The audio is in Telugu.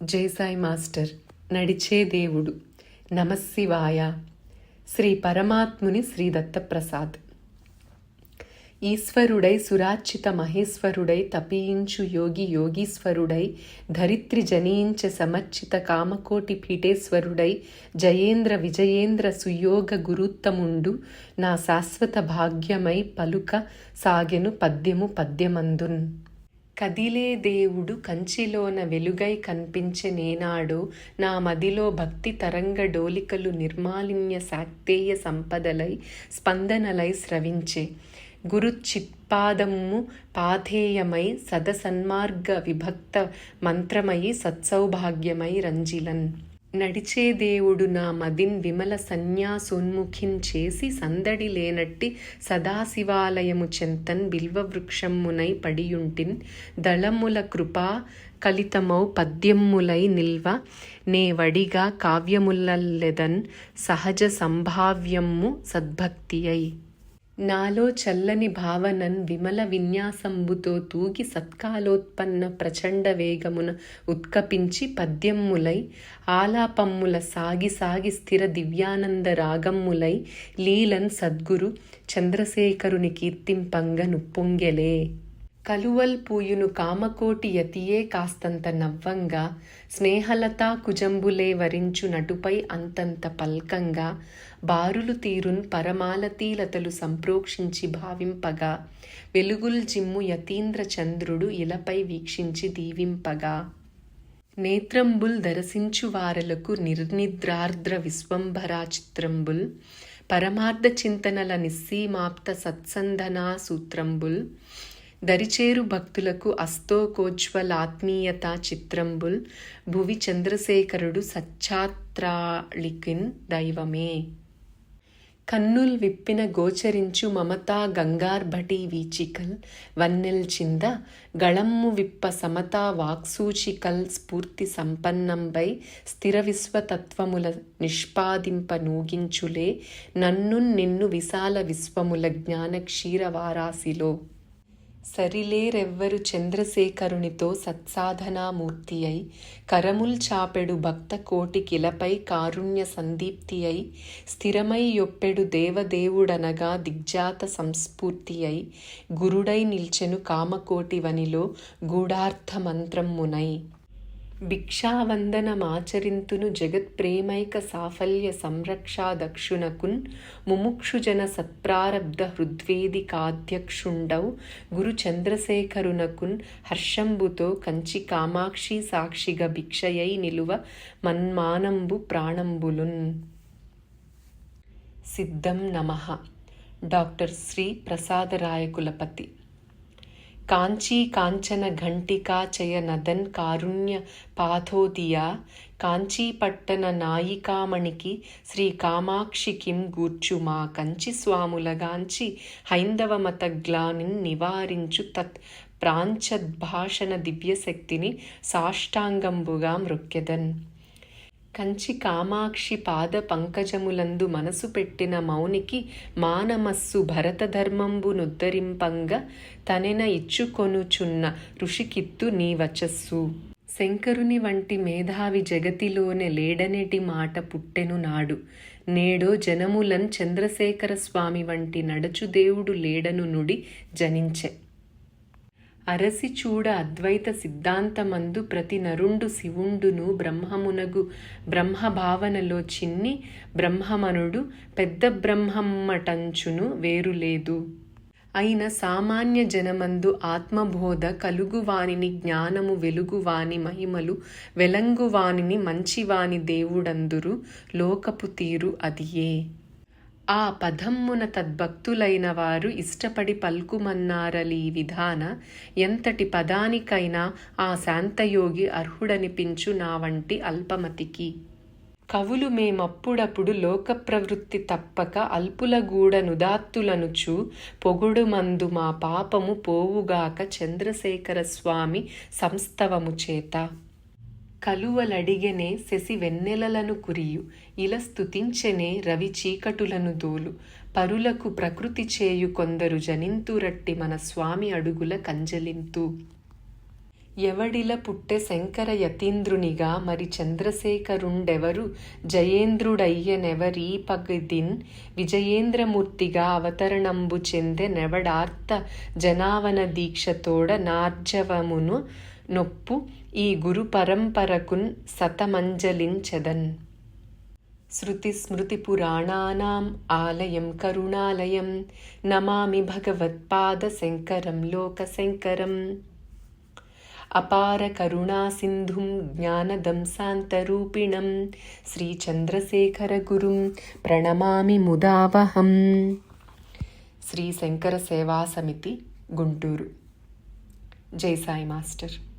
జైసాయి మాస్టర్ నడిచే దేవుడు నమశివాయ శ్రీ పరమాత్ముని శ్రీ దత్తప్రసాద్ ఈశ్వరుడై సురాచిత మహేశ్వరుడై తపీయించు యోగి యోగీశ్వరుడై ధరిత్రి జనీంచ సమర్చిత కామకోటి పీఠేశ్వరుడై జయేంద్ర విజయేంద్ర సుయోగ గురుత్తముండు నా శాశ్వత భాగ్యమై పలుక సాగెను పద్యము పద్యమందున్. కదిలే దేవుడు కంచిలోన వెలుగై కనిపించే నేనాడు నా మదిలో భక్తి తరంగ డోలికలు నిర్మాలిన్య శాక్తేయ సంపదలై స్పందనలై స్రవించే. గురుచిత్పాదము పాథేయమై సదసన్మార్గ విభక్త మంత్రమయి సత్సౌభాగ్యమై రంజిలన్. నడిచే దేవుడు నా మదిన్ విమల సన్యాసోన్ముఖిన్ చేసి సందడి లేనట్టి సదాశివాలయము చెంతన్ బిల్వవృక్షమ్మునై పడియుంటిన్ దళముల కృపా కలితమౌ పద్యమ్ములై నిల్వ నే వడిగా కావ్యముల్లెదన్ సహజ సంభావ్యమ్ము సద్భక్తియై. నాలో చల్లని భావనన్ విమల విన్యాసంబుతో తూగి సత్కాలోత్పన్న ప్రచండ వేగమున ఉత్కపించి పద్యమ్ములై ఆలాపమ్ముల సాగి సాగి స్థిర దివ్యానంద రాగమ్ములై లీలన్ సద్గురు చంద్రశేఖరుని కీర్తింపంగ నుప్పొంగెలే. కలువల్ పూయును కామకోటి యతియే కాస్తంత నవ్వంగా స్నేహలతా కుజంబులే వరించు నటుపై అంతంత పల్కంగా బారులు తీరున్ పరమాలతీలతలు సంప్రోక్షించి భావింపగా వెలుగుల్ జిమ్ము యతీంద్ర చంద్రుడు ఇలపై వీక్షించి దీవింపగా. నేత్రంబుల్ దరసించు వారలకు నిర్నిద్రార్ద్ర విశ్వంభరా చిత్రంబుల్ పరమార్థ చింతనల నిస్సీమాప్త సత్సంధనా సూత్రంబుల్ దరిచేరు భక్తులకు అస్తోకోజ్వలాత్మీయత చిత్రంబుల్ భువి చంద్రశేఖరుడు సచ్చాత్రాళికిన్ దైవమే. కన్నుల్ విప్పిన గోచరించు మమతా గంగార్భటి వీచికల్ వన్నెల్ చింద గళమ్ము విప్ప సమతా వాక్సూచికల్ స్ఫూర్తి సంపన్నంబై స్థిర విశ్వతత్వముల నిష్పాదింప నూగించులే నన్నున్ నిన్ను విశాల విశ్వముల జ్ఞాన క్షీరవారాసిలో సరిలేరెవ్వరు చంద్రశేఖరునితో సత్సాధనామూర్తి అయి కరముల్ చాపెడు భక్త కోటి కిలపై కారుణ్య సందీప్తి అయి స్థిరమై యొప్పెడు దేవదేవుడనగా దిగ్జాత సంస్ఫూర్తి అయి గురుడై నిల్చెను కామకోటి వనిలో గూఢార్థ మంత్రమ్మునై భిక్షావందనమాచరింతును జగత్ప్రేమైక సాఫల్య సంరక్షా దక్షునకున్ ముముక్షుజన సత్ప్రారబ్ధ హృద్వేదికాధ్యక్షుండౌ గురు చంద్రశేఖరునకున్ హర్షంబుతో కంచి కామాక్షి సాక్షిగ భిక్షయై నిలువ మన్మానంబు ప్రాణంబులున్. సిద్ధం నమ. డాక్టర్ శ్రీ ప్రసాదరాయ కులపతి కాంచీ కాంచన ఘంటికా చయ నదన్ కారుణ్య పాథోదియా కాంచీపట్టణ నాయికామణికి శ్రీ కామాక్షికిం గూర్చు మా కంచి స్వాములగాంచి హైందవ మతగ్లానిన్ నివారించు తత్ ప్రాంచద్భాషణ దివ్యశక్తిని సాష్టాంగంబుగా మృక్కెదన్ కంచి కామాక్షి పాద పంకజములందు మనసు పెట్టిన మౌనికి మానమస్సు భరతధర్మంబునుద్ధరింపంగ తనెన ఇచ్చుకొనుచున్న ఋషికిత్తు నీ వచస్సు. శంకరుని వంటి మేధావి జగతిలోనే లేడనేటి మాట పుట్టెను నాడు. నేడో జనములన్ చంద్రశేఖర స్వామి వంటి నడచుదేవుడు లేడను నుడి జనించె. అరసి చూడ అద్వైత సిద్ధాంతమందు ప్రతి నరుండు శివుండును బ్రహ్మమునగు బ్రహ్మభావనలో చిన్ని బ్రహ్మమనుడు పెద్ద బ్రహ్మమ్మటంచును వేరులేదు. అయిన సామాన్య జనమందు ఆత్మబోధ కలుగువానిని జ్ఞానము వెలుగువాని మహిమలు వెలంగువానిని మంచివాని దేవుడందురు లోకపు తీరు అదియే. ఆ పదమ్మున తద్భక్తులైన వారు ఇష్టపడి పల్కుమన్నారలీ విధాన ఎంతటి పదానికైనా ఆ శాంతయోగి అర్హుడనిపించు నా వంటి అల్పమతికి. కవులు మేమప్పుడప్పుడు లోక ప్రవృత్తి తప్పక అల్పులగూడ నుదాత్తులనుచు పొగుడుమందు మా పాపము పోవుగాక చంద్రశేఖర స్వామి సంస్తవము చేత. కలువలడిగెనే శశి వెన్నెలలను కురియు. ఇల స్తుతించెనే రవి చీకటులను దోలు. పరులకు ప్రకృతి చేయు కొందరు జనింతురట్టి మన స్వామి అడుగుల కంజలింతు. ఎవడిల పుట్టె శంకర యతీంద్రునిగా మరి చంద్రశేఖరుండెవరు? జయేంద్రుడయ్యనెవరీ పగదిన్ విజయేంద్రమూర్తిగా అవతరణంబు చెందె నెవడార్త జనావన దీక్షతోడ నార్జవమును నొప్పు ఈ గురు పరంపరకున్ సతమంజలించదన్. శృతి స్మృతి పురాణానాం ఆలయం కరుణాలయం. నమామి భగవత్పాద శంకరం లోక శంకరం. అపార కరుణా సింధుం జ్ఞానదం శాంతరూపిణం. శ్రీచంద్రశేఖర గురుం ప్రణమామి ముదావహం. శ్రీ శంకర సేవా సమితి గుంటూరు. జై సాయి మాస్టర్.